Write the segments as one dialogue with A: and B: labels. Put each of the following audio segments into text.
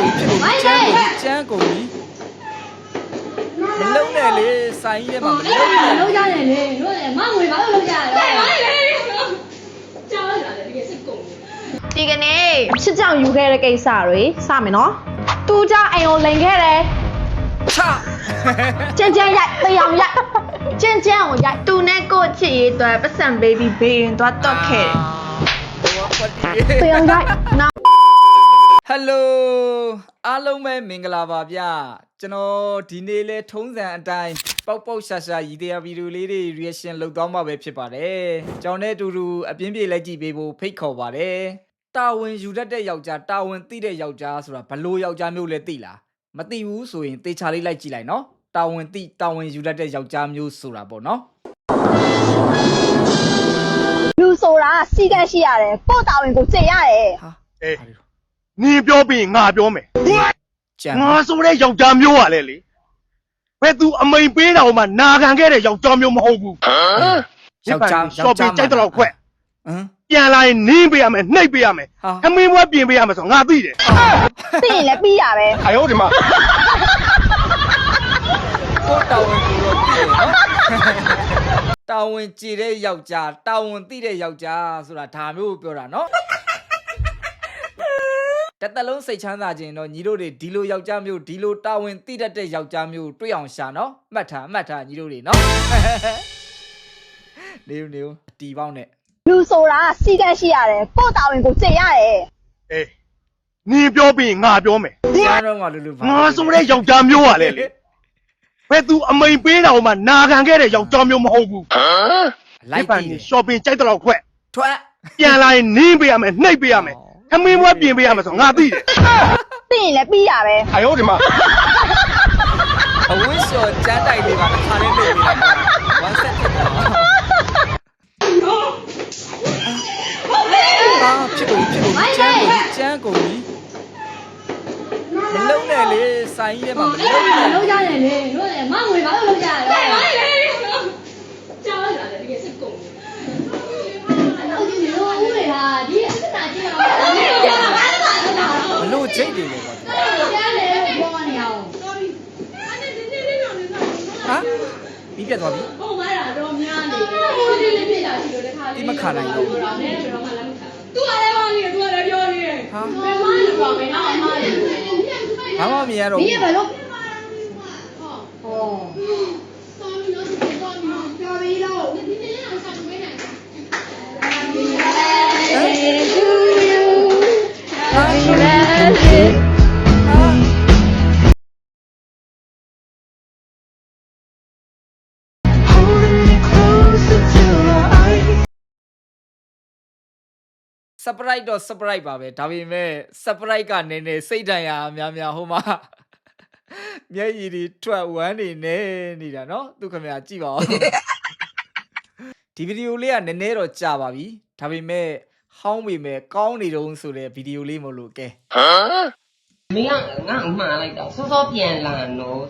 A: ကုန်ပြီဖြစ်ကုန်ပြီကျန်းကုန်ပြီမလုံးနဲ့လေဆိုင်ကြီးထဲမှာမလုံးနဲ့
B: လုံးကြတယ်လေတို့လည်းမငွေဘာလို့လုံးကြရလဲ
C: ကြောက်ရတာလေတကယ်စစ်ကုန်
D: ဒီကနေ့ချစ်ကြောင်ယူခဲ့တဲ့ကိစ္စတွေစမယ်နော်သူကြောင့်အိမ်ကိုလိန်ခဲ့တယ်
A: ချ
D: ကျန်ကျန်ရိုက်တေးအောင်ရိုက်ကျန်ကျန်ကိုရိုက်သူနဲ့ကိုချစ်ရေးအတွက်ပတ်စံ baby ဘေးရင်သွားတော့ခဲ့တယ်
A: တေးအော
D: င်ရိုက်နော်
A: ဟယ်လိုအားလုံးပဲမင်္ဂလာပါဗျကျွန်တော်ဒီနေ့လဲထုံးစံအတိုင်းပေါက်ပေါက်ရှာရှာရည်တရားဗီဒီယိုလေးတွေ reaction လုပ်သွားမှာပဲဖြစ်ပါတယ်ကျွန်တော်နဲ့အတူတူအပြင်းပြေလိုက်ကြည့်ပေးဖို့ဖိတ်ခေါ်ပါတယ်တာဝန်ယူတတ်တဲ့ယောက်ျားတာဝန်သိတဲ့ယောက်ျားဆိုတာဘလို့ယောက်ျားမျိုးလဲသိလားမသိဘူးဆိုရင်တေချာလေးလိုက်ကြည့်လိုက်နော်တာဝန်သိတာဝန်ယူတတ်တဲ့ယောက်ျားမျိုးဆိုတာပေါ့နော်
D: လူဆိုတာစီကံရှိရတယ်ကိုယ့်တာဝန်ကိုကြင်ရတယ်
A: ဟာ
E: အေး နင်းပြောပြီးရင်ငါပြောမယ်
A: ကြံ
E: ငါဆိုတဲ့ယောက်ျားမျိုးကလည်းလေဘယ်သူအမိန်ပေးတော်မှနာခံခဲ့တဲ့ယောက်ျားမျိုးမဟုတ်ဘူး
A: ယောက်ျား
E: ရှော့ပြီးကြိုက်တော့ခွက်
A: ဟမ်
E: ပြန်လာရင်နင်းပေးရမယ်နှိပ်ပေးရမယ်
A: ဟာ
E: အမင်းဘွားပြင်ပေးရမယ်ဆိုတော့ငါသိတယ်
D: သိရင်လည်းပြီးရပဲ
E: အယောဒီမှာ
A: ကိုတာဝန်ကိုတော့သိတယ်နော်တာဝန်ကြည်တဲ့ယောက်ျားတာဝန်သိတဲ့ယောက်ျားဆိုတာဒါမျိုးကိုပြောတာနော် တစ်သက်လုံးစိတ်ချမ်းသာခြင်းတော့ညီတို့တွေဒီလိုယောက်ျားမျိုးဒီလိုတာဝန်သိတတ်တဲ့ယောက်ျားမျိုးတွေ့အောင်ရှာနော်မှတ်ထားမှတ်ထားညီတို့တွေနော်နေဦးနေဦးတီပေါင်းနဲ့
D: လူဆိုတာစီကံရှိရတယ်ကိုယ့်တာဝန်ကိုကြင်ရတယ်
E: အေးနင်းပြောပြီးရင်ငါပြောမယ်
A: ကျန်းတော့မှလူလူပါ
E: ငါဆိုတဲ့ယောက်ျားမျိုးကလည်းလေဘယ်သူအမိန်ပေးတော်မှနာခံခဲ့တဲ့ယောက်ျားမျိုးမဟုတ်ဘူး
A: လိုက်
E: ပန်
A: တီးတယ်
E: ရှော့ပြီးကြိုက်တော့ခွက်
A: ထွက်
E: ပြန်လာရင်နင်းပေးရမယ်နှိပ်ပေးရမယ် အမင်းဘွားပြင်ပေးရမယ်ဆိုတော့ငါသိတယ်
D: သိရင်လည်းပြီးရပဲ
E: အယောဒီမှာ
A: အဝင်းလျှော်ကျန်းတိုက်လေးပါတစ်ခါလေးလုပ်ပြီးလိုက်ဝမ်းဆက်ဖြစ်သွားအာဖြစ်ကုန်ပြီဖြစ်ကုန်ပြီကျန်းကုန်ပြီကျန်းကုန်ပြီမလုံနဲ့လေဆိုင်ကြီးထဲမှာမလုံနဲ့
B: လုံးကြတယ်လေတို့လည်းမငွေဘာလို့လုံးကြရလဲ
C: ကြားရတာလေတကယ်စိတ်ကုန်တယ်
B: ဟုတ်ဒီလိုဦးလေဟာဒီအစ်စ်နာကြည့်တော့မင်းကြောက်ဘာလဲပါတော့
A: ဘ လို့ချိတ်တယ်လေကွာ
B: ကြားလေဘောနေအောင်
C: sorry အဲ့ဒီဒီလေးတော့နေတော့
A: ဟာပြီးပြတ်သွားပြီ
C: ဟိုမှာတော့များနေတယ်ဒီလေးပြတာရှိလို့တခါလေး
A: ဒီမခံနိုင်တော့ဘူး
C: တော့လည်းတော့မှလည်းမခံသူကလည်းပါနေသူကလည်းပြောနေတယ်
A: ဟာ
C: ဘယ်မှလည်းပြောမယ်နော်အမလေး
A: ဘာမှမရတော့
B: ဒီ
A: ဘူး
B: ဘယ်လိုဟော
A: စပရိုက်တော့စပရိုက်ပါပဲဒါပေမဲ့စပရိုက်ကနည်းနည်းစိတ်တန်ရာအများများဟိုမှာမျက်ရည်တွေထွက်ဝမ်းနေနေနေတာเนาะသူခင်ဗျာကြည့်ပါဦးဒီဗီဒီယိုလေးကနည်းနည်းတော့ကြာပါပြီဒါပေမဲ့ ဟောင်းပေမဲ့ကောင်းနေတုံးဆိုတဲ့ဗီဒီယိုလေးမလို့ကဲဟ
F: မ်မင်းကငါ့အမှန်လိုက်တာစောစောပြန်လာနော်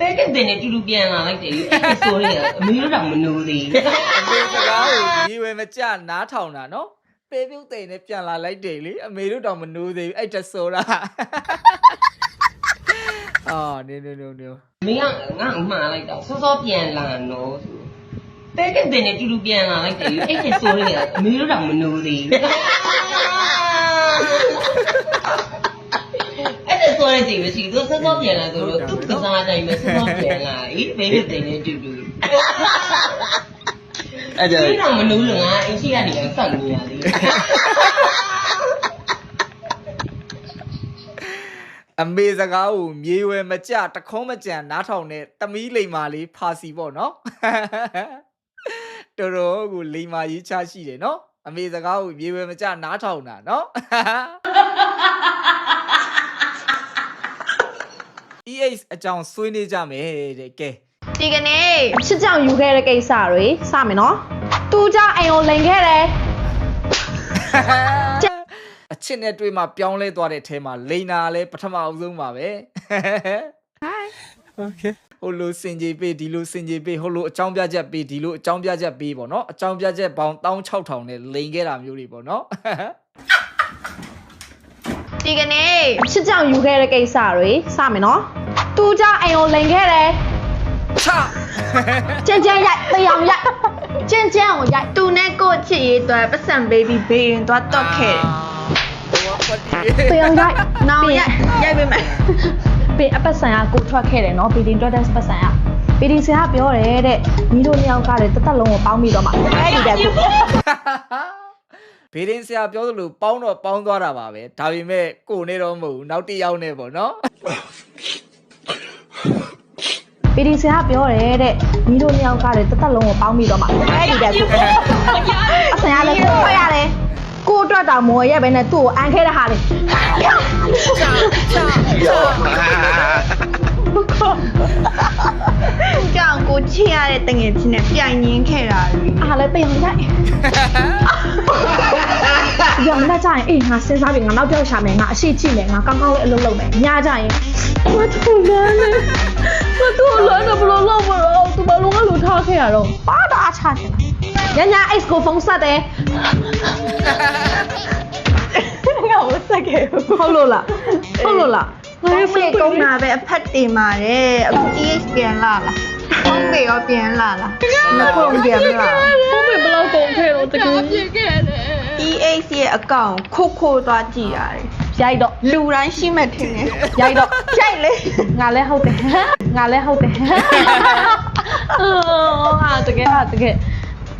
F: တဲ့တဲ့တဲ့နဲ့တူတူပြန်လာလိုက်တယ်လေအဲ့ဆိုရင်အမေတို့တော့မနိုးသေးဘူး
A: အမေစကားကိုရေးဝဲမကြနားထောင်တာနော်ပေပြုတ်တဲ့နဲ့ပြန်လာလိုက်တယ်လေအမေတို့တော့မနိုးသေးဘူးအဲ့တဆိုတာအော်နေနေနေနေ
F: မင်းကငါ့အမှန်လိုက်တာစောစောပြန်လာနော် တဲ့တဲ့တဲ့နဲ့တူတူပြန်လာလိုက်တယ်အဲ့ဒီဆိုရဲအမေတို့တော့မနိုးသေးဘူးအဲ့ဒါဆိုရဲကြည့်မရှိသူစောစောပြန်လာဆိုတော့သူကစားတိုင်းပဲစောစောပြန်လာအေးဘေးတဲ့နဲ့တူတူအဲ့ဒါတော့မနိုးလို့ငါအင်းရှိကနေစောင့်နေရသေးတယ်
A: အမေစကားကိုမြေဝဲမကြတခုံးမကြံနားထောင်တဲ့တမီးလိမ္မာလေးဖာစီပေါ့နော် တော်တော်ကိုလိမ္မာရေးချရှိတယ်နော်အမေစကားကိုမြေဝယ်မကြနားထောင်တာနော် EH အကြောင်းဆွေးနွေးကြမယ်တဲ့ကဲ
D: ဒီကနေ့ချစ်ကြောင်ယူခဲ့တဲ့ကိစ္စတွေစမယ်နော်သူကြောင့်အိမ်ကိုလိန်ခဲ့တယ်
A: အချစ်နဲ့တွေ့မှပြောင်းလဲသွားတဲ့အထဲမှာလိန်နာလည်းပထမအဦးဆုံးပါပဲ Okay ဟိုလိုစင်ကြေပေးဒီလိုစင်ကြေပေးဟိုလိုအကြောင်းပြချက်ပေးဒီလိုအကြောင်းပြချက်ပေးပေါ့နော်အကြောင်းပြချက်ပေါင်း16000နဲ့လိန်ခဲ့တာမျိုးတွေပေါ့နော်
D: ဒီကနေ့ချစ်ကြောင်ယူခဲ့တဲ့ကိစ္စတွေစမယ်နော်သူကြောင့်အိမ်ကိုလိန်ခဲ့တယ်
A: ချ
D: ကျန်ကျန်ရိုက်တယောင်ရိုက်ကျန်ကျန်ကိုရိုက်သူနဲ့ကိုယ့်ချစ်ရေးအတွက်ပတ်စံ baby ဘေးရင်သွားတော့ခဲ့တယ်
A: ဘောပတိ
D: တယောင်ရိုက်နောင်ရိုက်ရိုက်ပေးမယ် ဘေးအပတ်စံကကိုထွက်ခဲ့တယ်နော်ဘီဒင်တွက်တဲ့ပတ်စံကဘီဒင်ဆရာပြောတယ်တဲ့ညီတို့နှစ်ယောက်ကလည်းတစ်သက်လုံးကိုပေါင်းပြီးတော့မှအဲ့ဒီတဲ့ကို
A: ဘေးရင်ဆရာပြောသလိုပေါင်းတော့ပေါင်းသွားတာပါပဲဒါပေမဲ့ကိုနေတော့မဟုတ်ဘူးနောက်တစ်ယောက်နဲ့ပေါ့နော်
D: ပီဒီဆရာပြောတယ်တဲ့ညီတို့နှစ်ယောက်ကလည်းတစ်သက်လုံးကိုပေါင်းပြီးတော့မှအဲ့ဒီတဲ့ကိုအဆင်ရလဲကိုထွက်ရတယ်ကို အတွက်တောင်မော်ရဲ့ပဲနဲ့သူ့ကိုအန်ခဲတဲ့ဟာလေကြောင်ကိုချစ်ရတဲ့တငယ်ချင်းနဲ့ပြိုင်ရင်းခဲ့တာအားလည်းတင်ရိုက်ရောင်းလာကြရင်အေးငါစဉ်းစားပြီးငါနောက်ပြောက်ရှာမယ်ငါအရှိကြည့်မယ်ငါကောင်းကောင်းလေးအလုပ်လုပ်မယ်ညကြရင်မထူလာလေမတူလာတော့ဘလို့လောက်မလို့သူဘလုံးကလူထားခဲ့ရတော့ပါတာအချချင် ညည X ကိုဖုန်းဆက်တယ်ငါ့ကိုဆက်ခဲ့ဟုတ်လို့လားဟုတ်လို့လားငါရဲ့ဖုန်းကုန်းတာပဲအဖက်တင်ပါတယ်အခု EH ပြန်လာလားဖုန်းပေရောပြန်လာလားမကုန်းပြန်လာ
C: ဖုန်းပဲဘလောက်ကုန်ခဲ့တော့တကယ်ပြစ်ခဲ့တယ်
D: EH ရဲ့အကောင့်ခိုးခိုးသွားကြည့်ရတယ်ရိုက်တော့လူတိုင်းရှိမှထင်တယ်ရိုက်တော့ရိုက်လေငါလည်းဟုတ်တယ်ငါလည်းဟုတ်တယ်အော်ဟာတကယ်ဟာတကယ်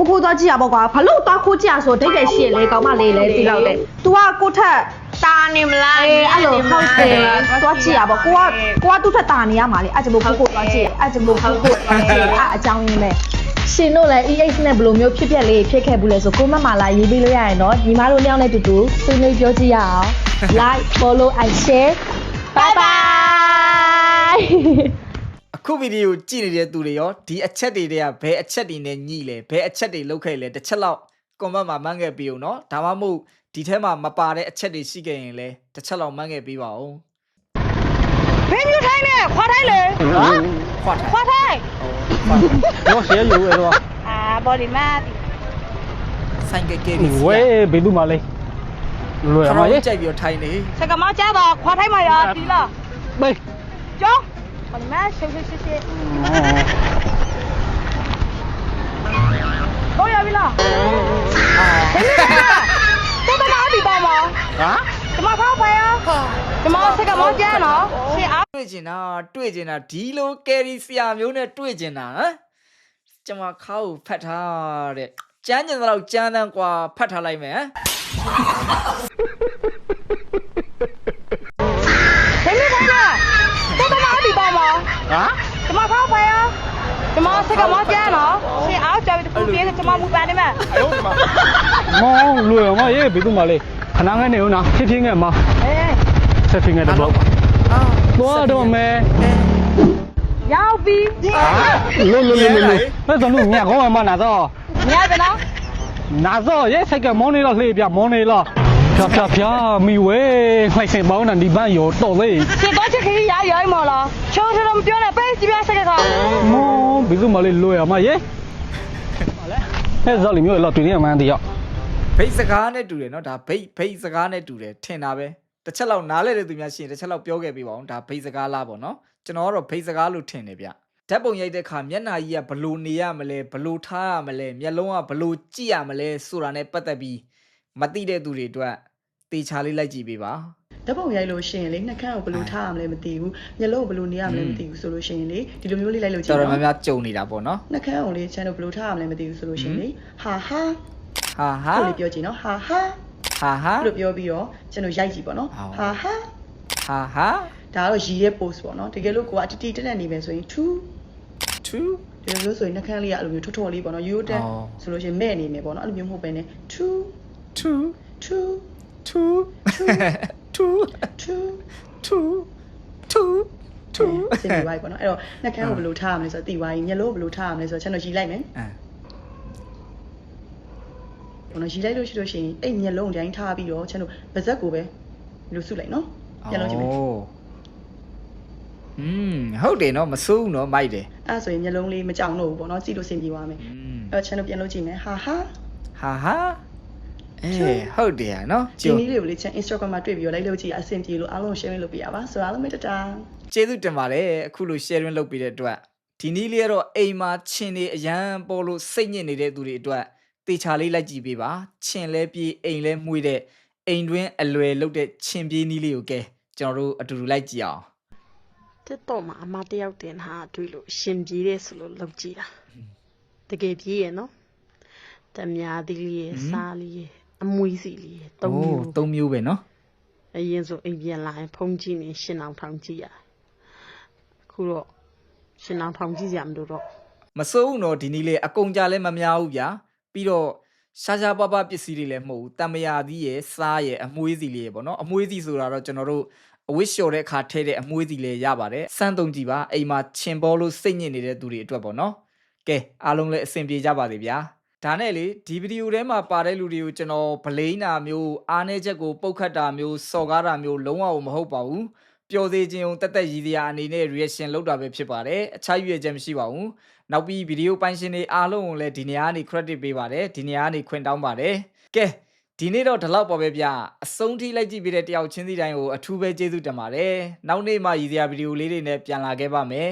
D: ခိုးခိုးသွားကြည့်ရပေါ့ကွာဘာလို့သွားခိုးကြည့်ရဆိုဒိတ်တယ်ရှိရလေကောင်းမလေးလေဒီလောက်တဲ့ तू ကကိုထက်တာနေမလားအေးအဲ့လိုဟုတ်တယ်သွားကြည့်ရပေါ့ကိုကကိုကသူ့ထက်တာနေရမှာလေအဲ့ကြောင့်ခိုးခိုးသွားကြည့်အဲ့ကြောင့်ခိုးခိုးသွားကြည့်အဲ့အကြောင်းရင်းပဲရှင်တို့လည်း EH နဲ့ဘယ်လိုမျိုးဖြစ်ပျက်လေးဖြစ်ခဲ့ဘူးလဲဆိုကိုမမလာရေးပေးလို့ရရင်တော့ညီမတို့နှစ်ယောက်နဲ့တူတူဆွေးနွေးပြောကြည့်ရအောင် like follow and share bye bye
A: အခုဗီဒီယိုကြည့်နေတဲ့သူတွေရောဒီအချက်တွေတွေကဘယ်အချက်တွေနဲ့ညှိလဲဘယ်အချက်တွေလောက်ခဲ့လဲတစ်ချက်လောက်ကွန်မန့်မှာမှန်းခဲ့ပြီးအောင်နော်ဒါမှမဟုတ်ဒီထဲမှာမပါတဲ့အချက်တွေရှိခဲ့ရင်လည်းတစ်ချက်လောက်မှန်းခဲ့ပြီးပါဦး
D: ဘယ်မျိုးထိုင်းလဲခွာထိုင်းလေ
A: ခွာထား
D: ခွာထိုင်း
E: တော့ရှယ်ယူအဲ့တော့
D: အာ body map
A: ဆိုင်ကဲကဲဒီ
E: ဝဲဘယ်သူမှလဲလွယ်
A: ခ
E: မှာ
A: ရော
E: ရေ
A: ကြိုက်ပြီးတော့ထိုင်နေ
D: စကမကြတော့ခွာထိုင်းမှာရဒီလား
E: ဘေး
D: ကျော င်း body map ရှေ့ရှေ့ရှေ့ရှေ့တော့ရပြီလား
A: အာ
D: တော့တော့အဒီပါမ
E: ဟာ
D: ကျမဖောက်ပါရကျမစကမကြနော်ရှေ့အား
A: တွေ့ကျင်တာတွေ့ကျင်တာဒီလိုကယ်ရီဆရာမျိုးနဲ့တွေ့ကျင်တာဟမ်ကျွန်မခါကိုဖတ်ထားတဲ့ကျမ်းကျင်တော့ကျမ်းတန်းกว่าဖတ်ထားလိုက်မယ်ဟ
D: မ်
E: ဟာ
D: ကျမဖောက်ပါရကျမစကမကြနော်ရှေ့အားကြောက်ပြီးတူပြေးကျမမူပန်းနေမှာ
E: မောလွယ်မှာရေဘယ်သူမှလဲခဏငယ်နေဦးနော်ဖြစ်ဖြစ်ငယ်မ
D: အေး
E: ဆက်ဖြစ်ငယ်တော့
A: အာ
E: တော့တော့မဲ
D: ရောက်ပြီ
E: လို့လို့လို့လို့အဲ့တော့လူမြတ်ကောင်းမှနာတော့
D: ညတယ်နော်
E: နာတော့ရေဆိုင်ကမောင်းနေတော့လှေပြမောင်းနေတော့ ဖြာဖြာဖြာမိဝဲခိုင်စင်ပေါင်းတာဒီပန်းရောတော့လေ
D: ရှင်းတော့ချက်ခရီးရရိုင်းမလားချိုးချိုးတော့မပြောနဲ့ပေးစီပြစက်ကက
E: မောဘယ်သူမှလဲလွယ်မှာရေအဲ့ဇော်လီမျိုးလောက်တွေ့နေမှန်းတယောက်
A: ဘိတ်စကားနဲ့တူတယ်နော်ဒါဘိတ်ဘိတ်စကားနဲ့တူတယ်ထင်တာပဲတစ်ချက်လောက်နားလဲတဲ့သူများရှိရင်တစ်ချက်လောက်ပြောခဲ့ပေးပါဦးဒါဘိတ်စကားလားပေါ့နော်ကျွန်တော်ကတော့ဘိတ်စကားလို့ထင်တယ်ဗျဓာတ်ပုံရိုက်တဲ့ခါမျက်နှာကြီးကဘလို့နေရမလဲဘလို့ထားရမလဲမျက်လုံးကဘလို့ကြည့်ရမလဲဆိုတာနဲ့ပတ်သက်ပြီးမသိတဲ့သူတွေအတွက် တေချာလေးလိုက်ကြည့်ပေးပါ
G: ဓာတ်ပုံရိုက်လို့ရှိရင်လေနှာခမ်းကိုဘယ်လိုထားရမလဲမသိဘူးမျက်လုံးကိုဘယ်လိုနေရမလဲမသိဘူးဆိုလို့ရှိရင်လေဒီလိုမျိုးလေးလိုက်လို့ကြည့်
A: တော်တော်များ
G: နော်
A: များကြုံနေတာပေါ့နော်
G: နှာခမ်းကိုလေချမ်းတို့ဘယ်လိုထားရမလဲမသိဘူးဆိုလို့ရှိရင်လေဟာဟာ
A: ဟာဟာ
G: ကိုလေးပြောကြည့်နော်ဟာဟာ
A: ဟာဟာ
G: လို့ပြောပြီးတော့ကျွန်တော်ရိုက်ကြည့်ပေါ့နော်
A: ဟုတ်
G: ဟာဟာ
A: ဟာဟာ
G: ဒါကတော့ရည်ရဲ့ post ပေါ့နော်တကယ်လို့ကိုကအတီတီတက်တက်နေမယ်ဆိုရင်2
A: 2
G: ဒီလိုမျိုးဆိုရင်နှာခမ်းလေးကအဲ့လိုမျိုးထွတ်ထွတ်လေးပေါ့နော်ရိုးတက်
A: အော်
G: ဆိုလို့ရှိရင်မဲ့နေမယ်ပေါ့နော်အဲ့လိုမျိုးမဟုတ်ဘဲနဲ့2
A: 2
G: 2
A: 2 2 2 2 2
G: စင်ပြီးပါပြီပေါ့နော်အဲ့တော့နှာခမ်းကိုဘယ်လိုထားရမလဲဆိုတော့သိသွားပြီမျက်လုံးကိုဘယ်လိုထားရမလဲဆိုတော့ကျွန်တော်ရည်လိုက်မယ်
A: အာ
G: ပေါ့နော်ရီလိုက်လို့ရှိလို့ရှိရင်အဲ့မျက်လုံးတိုင်းထားပြီးတော့ကျွန်တော်ဗဇက်ကိုပဲဒီလိုစုလိုက်နော်မျက်လုံးကြည့်မယ်
A: อืมဟုတ်တယ်เนาะမစိုးဘူးเนาะမိုက်တယ်
G: အဲ့ဒါဆိုရင်မျက်လုံးလေးမကြောင်တော့ဘူးပေါ့နော်ကြည့်လို့စင်ပြေသွားမယ်
A: อืม
G: အဲ့တော့ကျွန်တော်ပြန်လို့ကြည့်မယ်ဟာဟာ
A: ဟာဟာ အေးဟုတ်တယ်ဟာနော်
G: ဒီနည်းလေးကိုလေချန် Instagram မှာတွေ့ပြီးတော့ like လုပ်ကြည့်ရအဆင်ပြေလို့အားလုံး share လုပ်ပေးရပါဆိုတော့အားလုံးပဲတတာ
A: ကျေးဇူးတင်ပါတယ်အခုလို sharing လုပ်ပေးတဲ့အတွက်ဒီနည်းလေးကတော့အိမ်မှာခြင်နေအရန်ပေါ်လို့စိတ်ညစ်နေတဲ့သူတွေအတွက်တေချာလေးလိုက်ကြည့်ပေးပါခြင်လဲပြေးအိမ်လဲမှုေးတဲ့အိမ်တွင်းအလွယ်လုပ်တဲ့ခြင်ပြေးနည်းလေးကိုကဲကျွန်တော်တို့အတူတူလိုက်ကြည့်အောင်
H: တစ်တော့မှာအမတယောက်တင်ဟာတွေ့လို့ရှင်ပြေးတယ်ဆိုလို့လောက်ကြည့်တာတကယ်ပြေးရနော်တမြားသီးလေးရယ်စားလေးရယ် အမွေးစီလေးရယ်သုံးမျိုး
A: သုံးမျိုးပဲနော်
H: အရင်ဆိုအိမ်ပြန်လာရင်ဖုန်းကြည့်နေရှင်အောင်ထောင်ကြည့်ရတယ်အခုတော့ရှင်အောင်ထောင်ကြည့်ရမလို့တော့
A: မစိုးဘူးတော့ဒီနည်းလေးအကုန်ကြလဲမများဘူးဗျာပြီးတော့ရှားရှားပါးပါးပစ္စည်းတွေလည်းမဟုတ်ဘူးတံမယာသီးရယ်စားရယ်အမွှေးစီလေးရယ်ပေါ့နော်အမွှေးစီဆိုတာတော့ကျွန်တော်တို့အဝစ်လျှော်တဲ့အခါထဲတဲ့အမွှေးစီလေးရပါတယ်စမ်းသုံးကြည့်ပါအိမ်မှာချင်ပေါ်လို့စိတ်ညစ်နေတဲ့သူတွေအတွက်ပေါ့နော်ကဲအားလုံးလည်းအဆင်ပြေကြပါစေဗျာ ဒါနဲ့လေဒီဗီဒီယိုထဲမှာပါတဲ့လူတွေကိုကျွန်တော်ဗလိန်းတာမျိုးအားနည်းချက်ကိုပုတ်ခတ်တာမျိုးစော်ကားတာမျိုးလုံးဝမဟုတ်ပါဘူးပျော်စေခြင်းုံတက်တက်ရည်စရာအနေနဲ့ reaction လုပ်တာပဲဖြစ်ပါတယ်အခြားရွေချက်မရှိပါဘူးနောက်ပြီးဗီဒီယိုပိုင်းရှင်တွေအားလုံးကိုလည်းဒီနေရာကနေ credit ပေးပါတယ်ဒီနေရာကနေခွင့်တောင်းပါတယ်ကဲဒီနေ့တော့ဒီလောက်ပါပဲဗျအဆုံးထိလိုက်ကြည့်ပေးတဲ့တယောက်ချင်းစီတိုင်းကိုအထူးပဲကျေးဇူးတင်ပါတယ်နောက်နေ့မှရည်စရာဗီဒီယိုလေးတွေနဲ့ပြန်လာခဲ့ပါမယ်